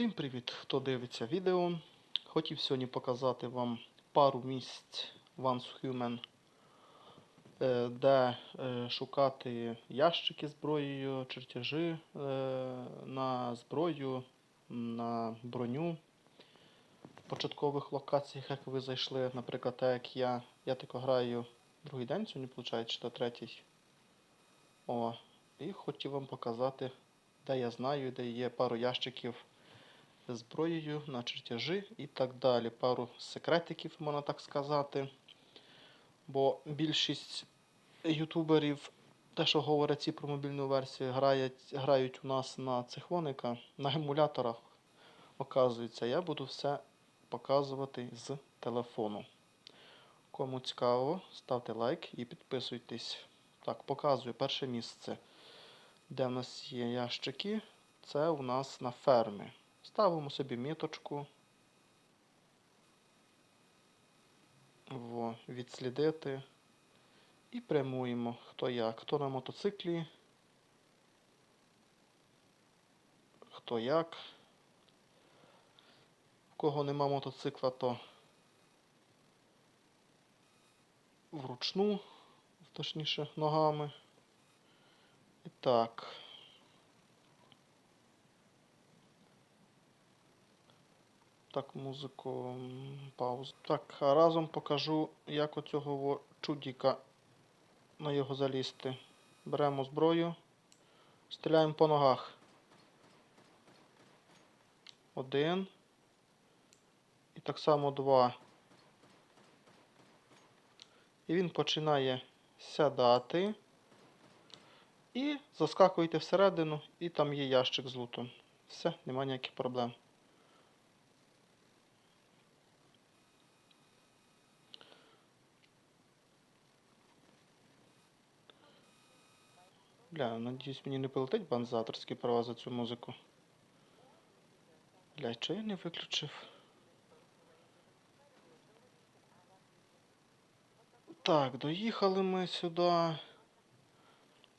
Всім привіт, хто дивиться відео. Хотів сьогодні показати вам пару місць Once Human, е, де е, шукати ящики зброєю, чертежі е, на зброю, на броню. В початкових локаціях, як ви зайшли, наприклад, так як я. Я тако граю другий день сьогодні, виходить, чи то третій. О, і хотів вам показати, де я знаю, де є пару ящиків зброєю на чертежі і так далі. Пару секретиків, можна так сказати. Бо більшість ютуберів, те, що говорять ці про мобільну версію, грають, грають у нас на цихвоника, на емуляторах. Оказується, я буду все показувати з телефону. Кому цікаво, ставте лайк і підписуйтесь. Так, показую перше місце, де в нас є ящики. Це у нас на фермі. Ставимо собі міточку. Во, відслідити. І прямуємо хто як. Хто на мотоциклі. Хто як. В кого нема мотоцикла, то вручну, точніше, ногами. І так. Так, музику паузу. Так, а разом покажу, як оцього чудіка на його залізти. Беремо зброю, стріляємо по ногах. Один. І так само два. І він починає сядати. І заскакуєте всередину, і там є ящик з лутом. Все, немає ніяких проблем. Бля, надіюсь, мені не полетить бан за авторські права за цю музику. Бля, чого я не виключив? Так, доїхали ми сюди.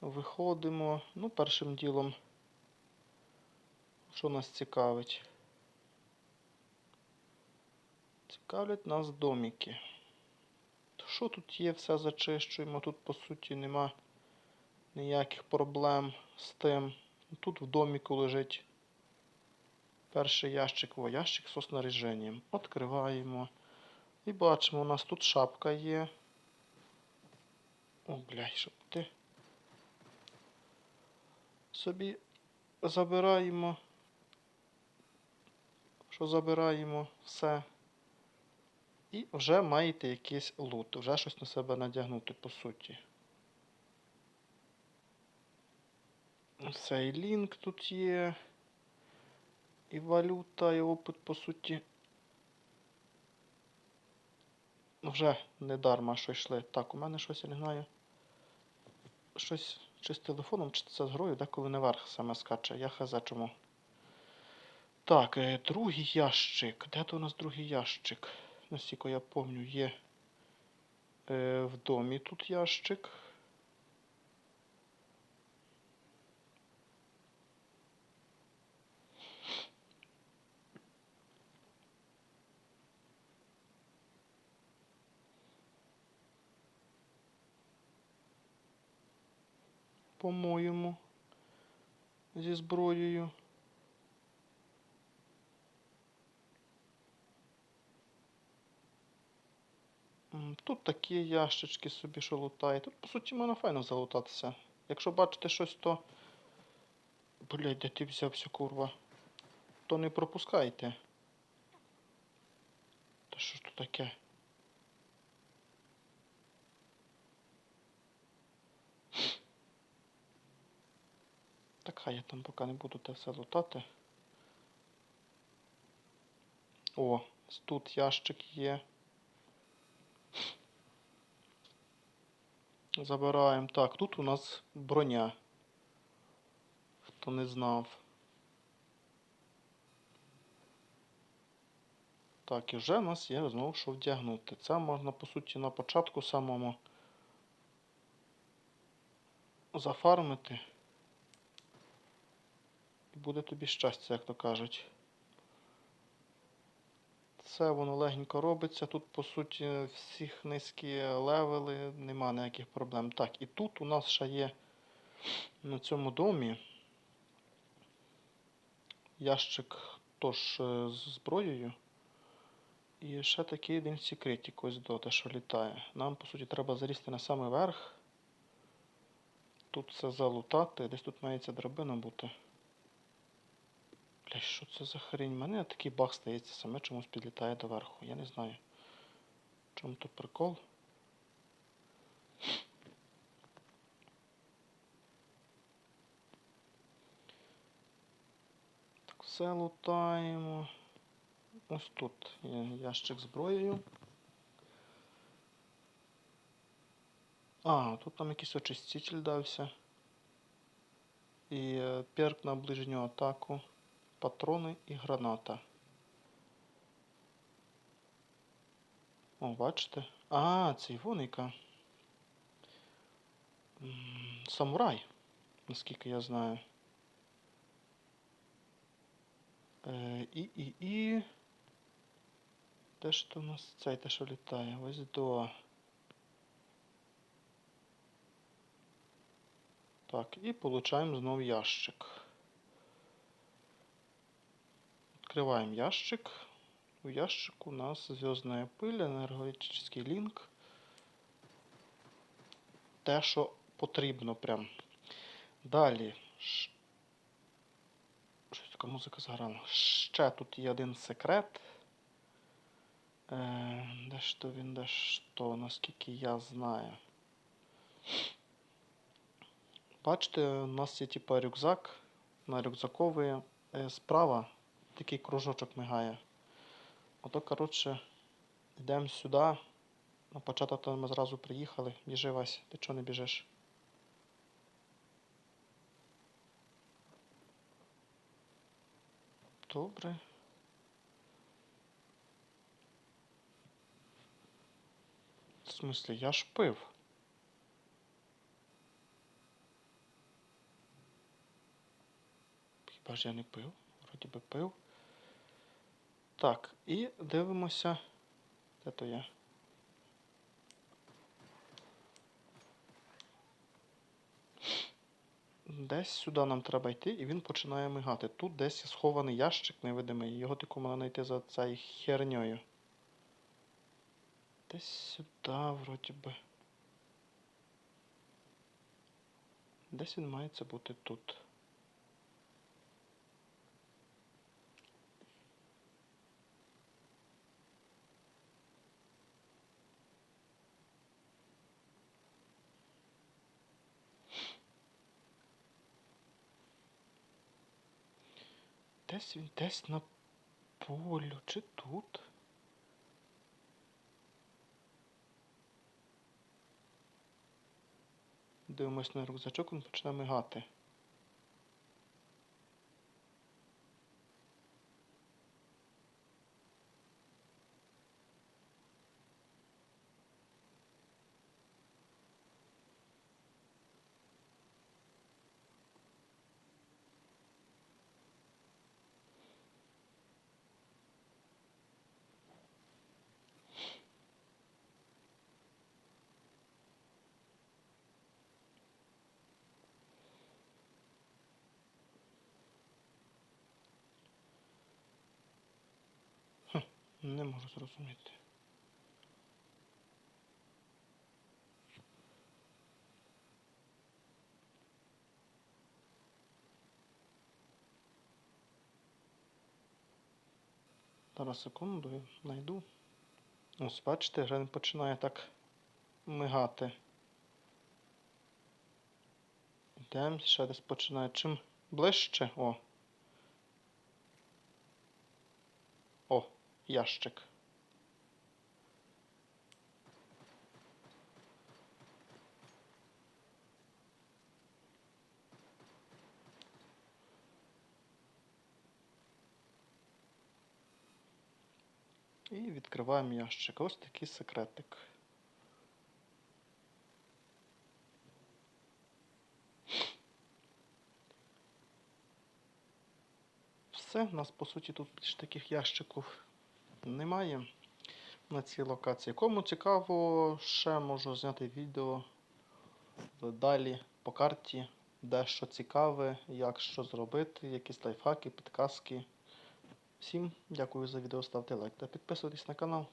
Виходимо. Ну, першим ділом. Що нас цікавить? Цікавлять нас доміки. Що тут є, все зачищуємо. Тут, по суті, нема ніяких проблем з тим. Тут в доміку лежить перший ящик, о, ящик з снаряженням. Відкриваємо. І бачимо, у нас тут шапка є. О, блядь, щоб ти. Собі забираємо. Що забираємо все. І вже маєте якийсь лут, вже щось на себе надягнути, по суті. Цей тут є. І валюта, і опит, по суті. Вже не дарма, що йшли. Так, у мене щось, знаю. Щось чи з телефоном, чи це з грою, деколи не верх саме скаче. Я хз чому. Так, е, другий ящик. Де то у нас другий ящик? Наскільки я пам'ятаю, є е, в домі тут ящик. По-моєму, зі зброєю. Тут такі ящички собі, що лутає. Тут, по суті, можна файно залутатися. Якщо бачите щось, то. Блять, де ти взявся, курва? То не пропускайте. Та що ж тут таке? Так хай я там поки не буду те все лутати. О, тут ящик є. Забираємо. Так, тут у нас броня. Хто не знав. Так, і вже в нас є знову що вдягнути. Це можна, по суті, на початку самому зафармити. Буде тобі щастя, як то кажуть. Все воно легенько робиться. Тут, по суті, всіх низькі левели, нема ніяких проблем. Так, і тут у нас ще є на цьому домі ящик тож е, з зброєю. І ще такий один секретик ось до те, що літає. Нам, по суті, треба залізти на самий верх. Тут все залутати. Десь тут мається драбина бути. Бля, що це за хрень? У мене такий баг стається, саме чомусь підлітає доверху. Я не знаю. Чому тут прикол? Так, все лутаємо. Ось тут є ящик зброєю. А, тут нам якийсь очиститель дався. І е, перк на ближню атаку, патрони і граната. О, бачите? А, це Івоника. Самурай, наскільки я знаю. Е, і, і, і. Ж то у нас цей те, що літає? Ось до. Так, і получаємо знову ящик. Відкриваємо ящик. У ящику у нас зв'язна пиль, енергетичний лінк. Те, що потрібно прям. Далі. Щось така музика заграла. Ще тут є один секрет. Е, де ж то він, де ж то, наскільки я знаю. Бачите, у нас є типа рюкзак. На рюкзаковий е, справа такий кружочок мигає. Ото, коротше, йдемо сюди. На початок то ми зразу приїхали. Біжи, Вась, ти чого не біжиш? Добре. В смислі, я ж пив. Хіба ж я не пив? Вроді би пив. Так, і дивимося. Де то я? Десь сюди нам треба йти, і він починає мигати. Тут десь є схований ящик невидимий. Його тільки можна знайти за цією херньою. Десь сюди, вроді би. Десь він мається бути тут. Десь він десь на полю, чи тут? Дивимось на рюкзачок, він починає мигати. Не можу зрозуміти. Зараз секунду, я знайду. Ось, бачите, вже починає так мигати. Йдемо, ще десь починає. Чим ближче. О. О, ящик. І відкриваємо ящик. Ось такий секретик. Все, у нас по суті тут більш таких ящиків немає на цій локації. Кому цікаво, ще можу зняти відео далі по карті, де що цікаве, як що зробити, якісь лайфхаки, підказки. Всім дякую за відео, ставте лайк та підписуйтесь на канал.